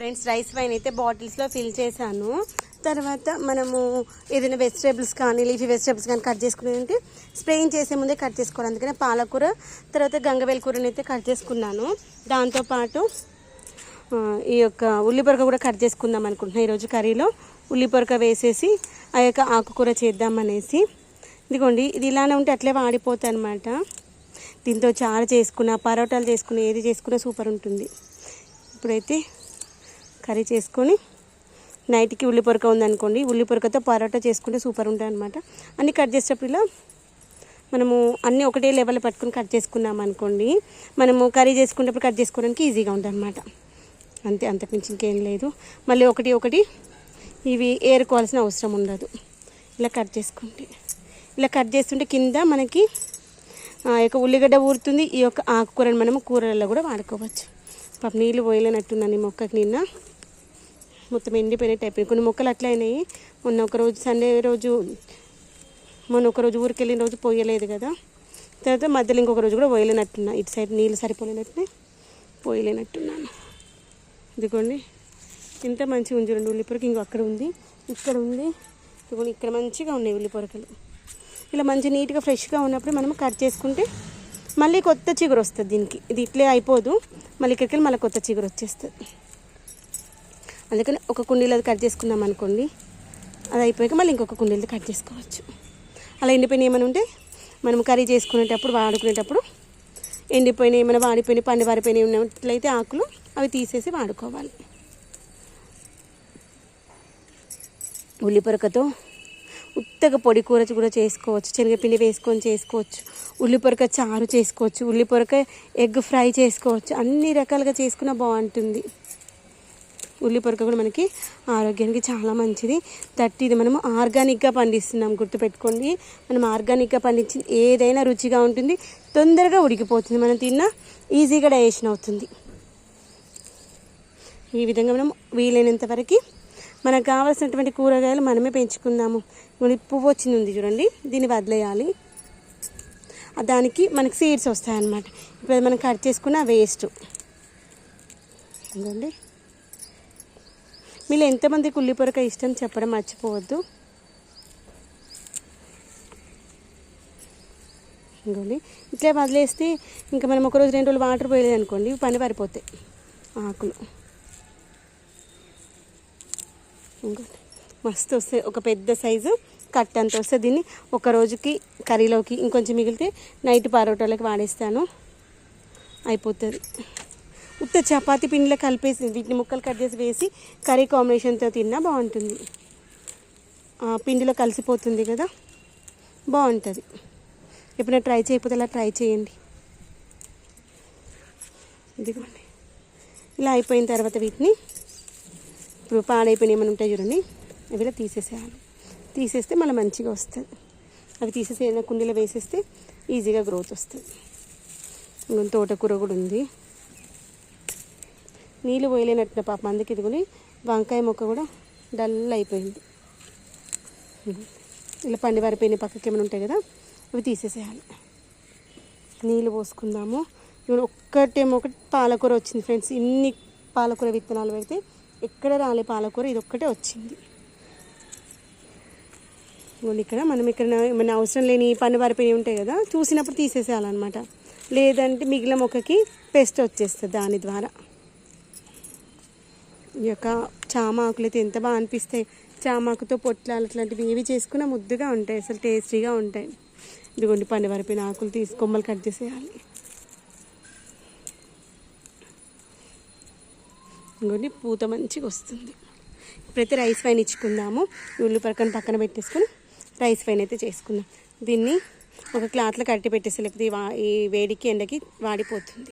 Friends rice wine అయితే బాటిల్స్లో fill చేశాను. తర్వాత మనము ఏదైనా వెజిటేబుల్స్ కానీ లీఫీ వెజిటేబుల్స్ కానీ కట్ చేసుకునేది స్ప్రేయింగ్ చేసే ముందే కట్ చేసుకోవాలి అందుకనే పాలకూర తర్వాత గంగవేల కూరని అయితే కట్ చేసుకున్నాను. దాంతోపాటు ఈ యొక్క ఉల్లిపొరక కూడా కట్ చేసుకుందాం అనుకుంటున్నాను ఈరోజు కర్రీలో ఉల్లిపొరక వేసేసి ఆ యొక్క ఆకుకూర చేద్దామనేసి ఇదిగోండి ఇది ఇలానే ఉంటే అట్లే వాడిపోతాయి అనమాట దీంతో చారు చేసుకున్న పరోటాలు చేసుకున్న ఏది చేసుకున్నా సూపర్ ఉంటుంది. ఇప్పుడైతే కర్రీ చేసుకొని నైట్కి ఉల్లి పొరక ఉందనుకోండి ఉల్లి పొరకతో పరోటా చేసుకుంటే సూపర్ ఉంటాయి అనమాట అన్నీ కట్ చేసేటప్పుడు ఇలా మనము అన్నీ ఒకటే లెవెల్ పట్టుకుని కట్ చేసుకున్నాం అనుకోండి మనము కర్రీ చేసుకునేటప్పుడు కట్ చేసుకోవడానికి ఈజీగా ఉంటుంది అనమాట అంతే అంతకుమించి ఇంకేం లేదు. మళ్ళీ ఒకటి ఒకటి ఇవి ఏరుకోవాల్సిన అవసరం ఉండదు. ఇలా కట్ చేసుకుంటే ఇలా కట్ చేస్తుంటే కింద మనకి యొక్క ఉల్లిగడ్డ ఊరుతుంది ఈ యొక్క ఆకుకూరని మనము కూరలలో కూడా వాడుకోవచ్చు. పాప నీళ్ళు పోయలేనట్టున్నాను మొక్కకి నిన్న. మొత్తం ఎండిపోయినట్టు అయిపోయింది. కొన్ని మొక్కలు అట్లా అయినాయి. మొన్న ఒక రోజు సండే రోజు మొన్న ఒక రోజు ఊరికి వెళ్ళిన రోజు పోయలేదు కదా. తర్వాత మధ్యలో ఇంకొక రోజు కూడా పోయలేనట్టున్నా. ఇటు సైడ్ నీళ్ళు సరిపోలేనట్టునే పోయలేనట్టున్నాను. ఇదిగోండి. ఇంత మంచిగా ఉంది చూడండి ఉల్లిపొరక. ఇంకో అక్కడ ఉంది. ఇక్కడ ఉంది. ఇదిగోండి ఇక్కడ మంచిగా ఉన్నాయి ఉల్లిపొరకలు. ఇలా మంచి నీట్గా ఫ్రెష్గా ఉన్నప్పుడు మనం కట్ చేసుకుంటే మళ్ళీ కొత్త చిగురు వస్తుంది దీనికి. ఇది ఇట్లే అయిపోదు. మళ్ళీ ఇక్కడికి వెళ్ళి మళ్ళీ కొత్త చిగురు వచ్చేస్తుంది. అందుకని ఒక కుండీలో అది కట్ చేసుకున్నాం అనుకోండి. అది అయిపోయాక మళ్ళీ ఇంకొక కుండీలో కట్ చేసుకోవచ్చు. అలా ఎండిపోయిన ఏమైనా ఉంటే మనం కర్రీ చేసుకునేటప్పుడు వాడుకునేటప్పుడు ఎండిపోయిన ఏమైనా వాడిపోయినాయి పండి వారిపోయినాయి ఉన్నట్లయితే ఆకులు అవి తీసేసి వాడుకోవాలి. ఉల్లిపొరకతో ఉత్తగా పొడి కూర కూడా చేసుకోవచ్చు. శనగపిండి వేసుకొని చేసుకోవచ్చు. ఉల్లిపొరక చారు చేసుకోవచ్చు. ఉల్లిపొరక ఎగ్ ఫ్రై చేసుకోవచ్చు. అన్ని రకాలుగా చేసుకున్న బాగుంటుంది. ఉల్లిపొరక కూడా మనకి ఆరోగ్యానికి చాలా మంచిది. థర్టీ ఇది మనము ఆర్గానిక్గా పండిస్తున్నాం గుర్తుపెట్టుకోండి. మనం ఆర్గానిక్గా పండించింది ఏదైనా రుచిగా ఉంటుంది తొందరగా ఉడికిపోతుంది. మనం తిన్నా ఈజీగా డైజెషన్ అవుతుంది. ఈ విధంగా మనం వీలైనంత వరకు మనకు కావాల్సినటువంటి కూరగాయలు మనమే పెంచుకుందాము. ఇప్పుడు పువ్వు వచ్చింది ఉంది చూడండి దీన్ని వదిలేయాలి. దానికి మనకి సీడ్స్ వస్తాయన్నమాట. ఇప్పుడు అది మనం కట్ చేసుకున్న వేస్ట్. ఇదండి మీరు ఎంతమందికి ఉల్లిపొరక ఇష్టం చెప్పడం మర్చిపోవద్దు. ఇంకోండి ఇట్లా వదిలేస్తే ఇంకా మనం ఒక రోజు రెండు రోజులు వాటర్ పోయలేదు అనుకోండి పని పారిపోతాయి ఆకులు. ఇంకోండి మస్తు వస్తాయి. ఒక పెద్ద సైజు కట్ అంత వస్తే దీన్ని ఒక రోజుకి కర్రీలోకి ఇంకొంచెం మిగిలితే నైట్ పరోటాలకు వాడేస్తాను. అయిపోతుంది. ఉత్త చపాతి పిండిలో కలిపేసి వీటిని ముక్కలు కట్ చేసి వేసి కర్రీ కాంబినేషన్తో తిన్నా బాగుంటుంది. పిండిలో కలిసిపోతుంది కదా? బాగుంటుంది. ఎప్పుడైనా ట్రై చేయకపోతే అలా ట్రై చేయండి. ఇదిగోండి. ఇలా అయిపోయిన తర్వాత వీటిని ఇప్పుడు పాడైపోయిన ఏమైనా ఉంటాయి చూడండి. అవి ఇలా తీసేసేయాలి. తీసేస్తే మళ్ళీ మంచిగా వస్తుంది. అవి తీసేసి ఏదైనా కుండీలో వేసేస్తే ఈజీగా గ్రోత్ వస్తుంది. తోటకూర కూడా ఉంది. నీళ్ళు పోయలేనట్టు పాపం. అందుకే ఇదిగోని వంకాయ మొక్క కూడా డల్ అయిపోయింది. ఇలా పండి వారిపోయిన పక్కకి ఏమైనా ఉంటాయి కదా అవి తీసేసేయాలి. నీళ్ళు పోసుకుందాము. ఇప్పుడు ఒక్కటేమో ఒకటి పాలకూర వచ్చింది ఫ్రెండ్స్. ఇన్ని పాలకూర విత్తనాలు పెడితే ఎక్కడ రాలే పాలకూర ఇది ఒక్కటే వచ్చింది. ఇక్కడ మనం ఇక్కడ మన అవసరం లేని పన్ను పారిపోయి ఉంటాయి కదా చూసినప్పుడు తీసేసేయాలన్నమాట. లేదంటే మిగిలిన మొక్కకి పెస్ట్ వచ్చేస్తుంది దాని ద్వారా. ఈ యొక్క చామ ఆకులు అయితే ఎంత బాగా అనిపిస్తాయి. చామాకుతో పొట్లాలు అట్లాంటివి ఏవి చేసుకున్నా ముద్దుగా ఉంటాయి. అసలు టేస్టీగా ఉంటాయి. ఇదిగోండి పండు ఆకులు తీసి కొమ్మలు కట్ చేసేయాలి. ఇంకోటి పూత మంచిగా వస్తుంది. ఇప్పుడైతే రైస్ పైన ఇచ్చుకుందాము. ఉల్లి పక్కన పక్కన పెట్టేసుకొని రైస్ పైన అయితే చేసుకుందాం. దీన్ని ఒక క్లాత్లో కట్టి పెట్టేసి లేకపోతే ఈ వేడికి ఎండకి వాడిపోతుంది.